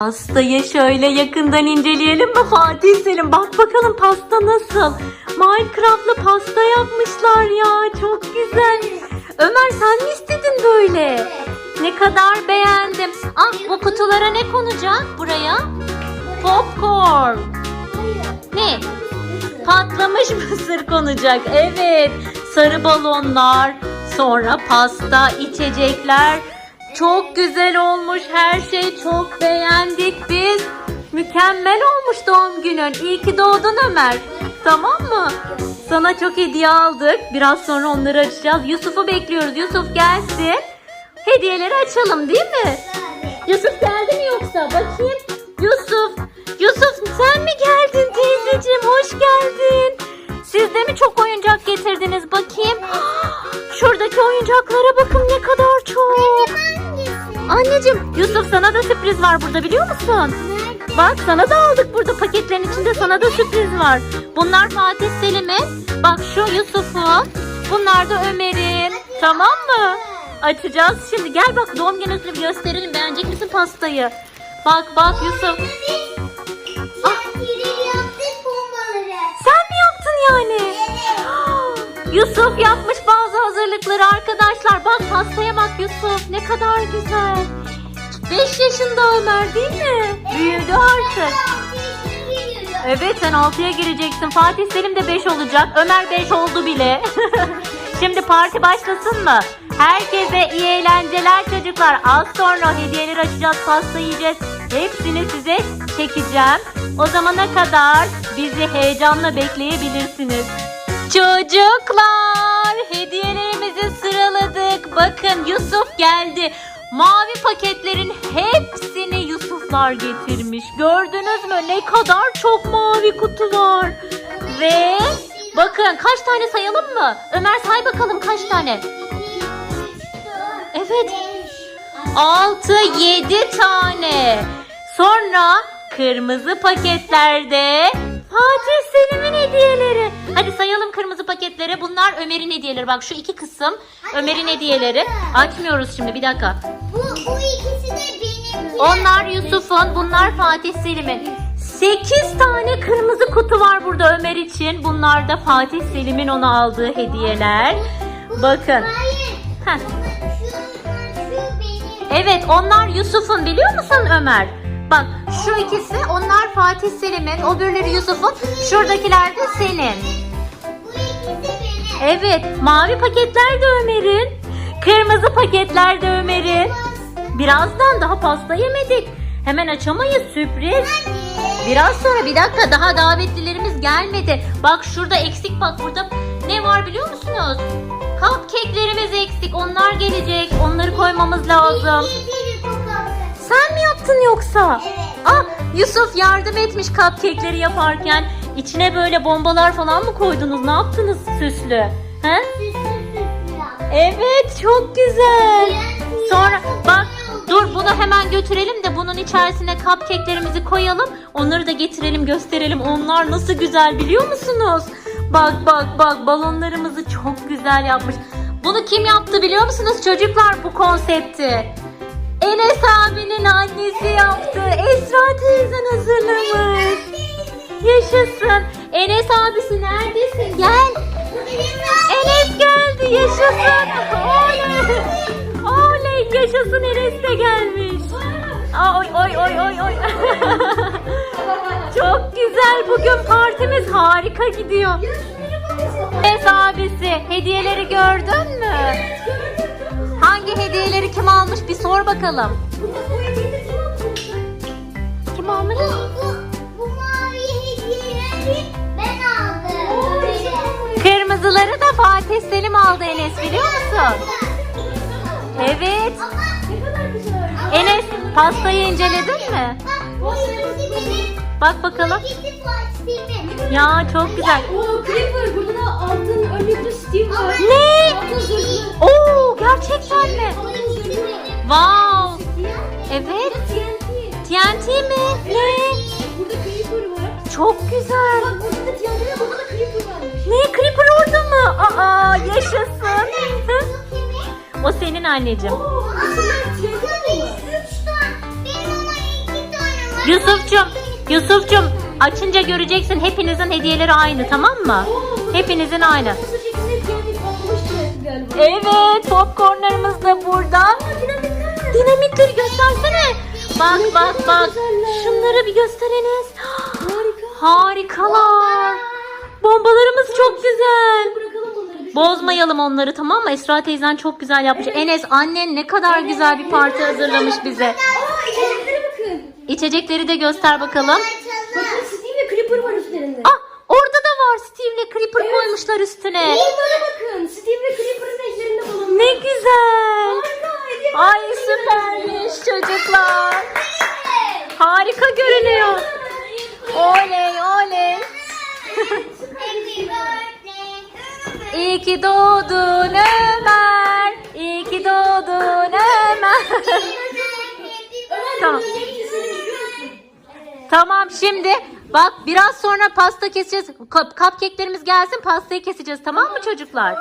Pastayı şöyle yakından inceleyelim mi Fatih Selim? Bak bakalım pasta nasıl? Minecraft'la pasta yapmışlar ya. Çok güzel. Ömer sen mi istedin böyle? Ne kadar beğendim. Ah bu kutulara ne konacak buraya? Popcorn. Ne? Patlamış mısır konacak. Evet. Sarı balonlar. Sonra pasta, içecekler. Çok güzel olmuş. Her şey çok beğendik biz. Mükemmel olmuş doğum günün. İyi ki doğdun Ömer. Tamam mı? Sana çok hediye aldık. Biraz sonra onları açacağız. Yusuf'u bekliyoruz. Yusuf gelsin. Hediyeleri açalım değil mi? Yusuf geldi mi yoksa? Bakayım. Yusuf. Yusuf sen mi geldin teyzeciğim? Hoş geldin. Siz de mi çok oyuncak getirdiniz? Bakayım. Şuradaki oyuncaklara bakın ne kadar. Anneciğim Yusuf sana da sürpriz var burada biliyor musun? Bak sana da aldık burada paketlerin içinde sana da sürpriz var. Bunlar Fatih Selim'in. Bak şu Yusuf'un. Bunlar da Ömer'in. Tamam mı? Açacağız şimdi. Gel bak doğum günü bir gösterelim. Beğenecek misin pastayı? Bak bak Yusuf. Sen mi yaptın yani? Yusuf yapmış hazırlıkları arkadaşlar. Bak pastaya bak Yusuf. Ne kadar güzel. 5 yaşında Ömer değil mi? Büyüdü artık. Evet sen 6'ya gireceksin. Fatih Selim de 5 olacak. Ömer 5 oldu bile. Şimdi parti başlasın mı? Herkese iyi eğlenceler çocuklar. Az sonra hediyeleri açacağız, pasta yiyeceğiz. Hepsini size çekeceğim. O zamana kadar bizi heyecanla bekleyebilirsiniz. Çocuklar sıraladık. Bakın Yusuf geldi. Mavi paketlerin hepsini Yusuflar getirmiş. Gördünüz mü ne kadar çok mavi kutu var. Ve bakın kaç tane sayalım mı? Ömer say bakalım kaç tane? Evet 6 7 tane. Sonra kırmızı paketlerde Fatih Selim'in hediyeleri. Hadi sayalım kırmızı paketleri. Bunlar Ömer'in hediyeleri. Bak şu iki kısım Ömer'in hediyeleri. Açmıyoruz şimdi bir dakika. Bu, bu ikisi de benim. Onlar Yusuf'un, bunlar Fatih Selim'in. 8 tane kırmızı kutu var burada Ömer için. Bunlar da Fatih Selim'in ona aldığı hediyeler. Bakın. Heh. Evet onlar Yusuf'un biliyor musun Ömer? Bak şu ikisi onlar Fatih Selim'in, öbürleri Yusuf'un, şuradakiler de senin. Evet mavi paketler de Ömer'in, kırmızı paketler de Ömer'in. Birazdan daha pasta yemedik. Hemen açamayız sürpriz. Biraz sonra bir dakika daha davetlilerimiz gelmedi. Bak şurada eksik bak burada ne var biliyor musunuz? Cupcake'lerimiz eksik. Onlar gelecek. Onları koymamız lazım. Sen mi yaptın yoksa? Evet. Ah Yusuf yardım etmiş cupcake'leri yaparken. İçine böyle bombalar falan mı koydunuz? Ne yaptınız süslü? He? Evet çok güzel. Sonra bak dur bunu hemen götürelim de bunun içerisine cupcake'lerimizi koyalım. Onları da getirelim gösterelim. Onlar nasıl güzel biliyor musunuz? Bak bak bak balonlarımızı çok güzel yapmış. Bunu kim yaptı biliyor musunuz çocuklar bu konsepti? Enes abinin annesi yaptı. Esra teyzen hazırlamış. Yaşasın. Enes abisi neredesin? Gel. Enes geldi yaşasın. Oley. Oley yaşasın Enes de gelmiş. Oy oy oy oy oy. Çok güzel bugün partimiz harika gidiyor. Enes abisi hediyeleri gördün mü? Hangi hediyeleri kim almış bir sor bakalım. Kim almış? Ben aldım. Kırmızıları da Fatih Selim aldı Enes biliyor musun? Evet. Ama ne kadar güzel. Enes pastayı inceledin mi? Bak bakalım. Ya çok güzel. Oo Creeper burada da altın önlüklü Steve var. Ne? Altın zırhlı. Oo gerçekten mi? İkisi benim. Wow. Evet. TNT. TNT mi? Çok güzel. Bak burada da var. Burada da Creeper varmış. Ne? Creeper orada mı? Aa yaşasın. O senin anneciğim. Oo Yusuf'cum, Yusuf'cum açınca göreceksin hepinizin hediyeleri aynı tamam mı? Hepinizin aynı. Evet popcornlarımız da burada. Dinamitler. Dinamitleri göstersene. Bak bak bak. Şunları bir göstereniz. Harika. Harikalar. Bombalarımız çok güzel. Bırakalım bunları. Bozmayalım onları tamam mı? Esra teyzen çok güzel yapmış. Enes annen ne kadar güzel bir parti hazırlamış bize. Aa içeceklere bakın. İçecekleri de göster bakalım. Bakın Steve ve Creeper var üstlerinde. Ah orada da var Steve'le Creeper koymuşlar üstüne. Bunlara bakın. Steve ve Creeper'ın eşlerinde balonlar. Ne güzel. Harika. Hediye Ay süpermiş çocuklar. Harika görünüyor. Oley oley. İyi ki doğdun Ömer. İyi ki doğdun Ömer. Tamam. Tamam şimdi bak biraz sonra pasta keseceğiz. Cup- Cupcake'lerimiz gelsin pastayı keseceğiz tamam mı çocuklar?